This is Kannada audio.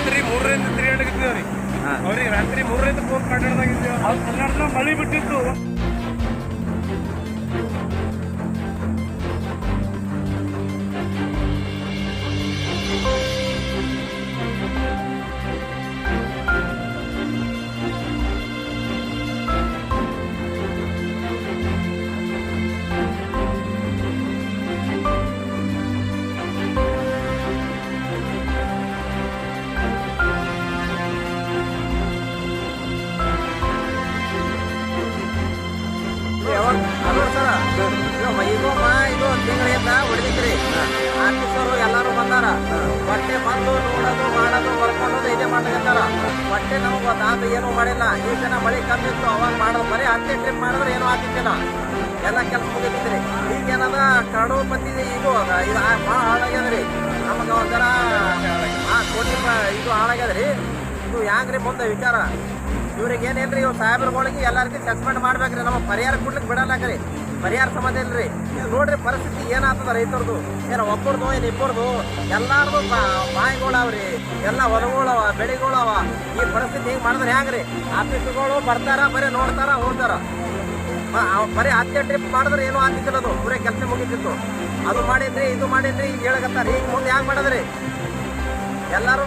ರಾತ್ರಿ ಮೂರರಿಂದ ತಿರುಗಾಡಕಿದ್ದೇವ್ರಿ ಅವ್ರಿಗೆ ರಾತ್ರಿ ಮೂರರಿಂದ ಫೋನ್ ಕಾಟಾಡ್ದಾಗಿದ್ದೇವೆ ಅವ್ರು ಕನ್ನಡದ ಮಳಿ ಬಿಟ್ಟಿತ್ತು ಗೊತ್ತಾದ ಏನು ಮಾಡಿಲ್ಲ. ಈ ಜನ ಮಳೆ ಕಮ್ಮಿ ಇತ್ತು ಅವಾಗ ಮಾಡೋದು ಬರೀ ಹತ್ತೇ ಟ್ರಿಪ್ ಮಾಡಿದ್ರೆ ಏನೂ ಆಗ್ತಿದ್ದಿಲ್ಲ. ಎಲ್ಲ ಕೆಲಸ ಈಗ ಏನದ ಕರಡು ಬಂದಿದೆ ಇದು ಅದ ಇದು ಭಾಳ ಹಾಳಾಗ್ಯದ್ರಿ. ನಮಗೆ ಒಂಥರ, ಆ, ಕೋಟಿ ಇದು ಹಾಳಾಗ್ಯದ್ರಿ. ಇದು ಹ್ಯಾಂಗ್ರಿ ಮುಂದೆ ವಿಚಾರ. ಇವ್ರಿಗೆ ಏನಿಲ್ರಿ ಇವ್ ಸಾಹೇಬ್ರುಗಳಿಗೆ ಎಲ್ಲರಿಗೂ ಸಸ್ಪೆಂಡ್ ಮಾಡ್ಬೇಕ್ರಿ. ನಮಗೆ ಪರಿಹಾರ ಕೊಡ್ಲಿಕ್ಕೆ ಬಿಡಲ್ಲಾಕ್ರಿ ಪರಿಹಾರ ಸಂಬಂಧ ಇಲ್ರಿ. ಈಗ ನೋಡ್ರಿ ಪರಿಸ್ಥಿತಿ ಏನಾಗ್ತದ ರೈತರದು? ಏನ ಒಬ್ಬರದು ಏನು ಇಬ್ಬರದು ಎಲ್ಲಾರದು ಬಾಯಿಗಳವ್ರಿ ಎಲ್ಲ ಹೊಲಗಳವ ಬೆಳೆಗಳವ ಈ ಪರಿಸ್ಥಿತಿ ಹಿಂಗೆ ಮಾಡಿದ್ರೆ ಹೆಂಗ್ರಿ ಆಫೀಸ್ಗಳು ಬರ್ತಾರ, ಬರೀ ನೋಡ್ತಾರ, ಹೋಗ್ತಾರ. ಬರೀ ಹತ್ತೆ ಟ್ರಿಪ್ ಮಾಡಿದ್ರೆ ಏನೂ ಅದು. ಬರೀ ಕೆಲಸ ಮುಗಿತಿತ್ತು. ಅದು ಮಾಡಿದ್ರಿ, ಇದು ಮಾಡಿದ್ರಿ ಈಗ ಹೇಳಕತ್ತಾರ. ಈಗ ಮುಂದೆ ಹೆಂಗೆ ಮಾಡಿದ್ರಿ? ಎಲ್ಲರೂ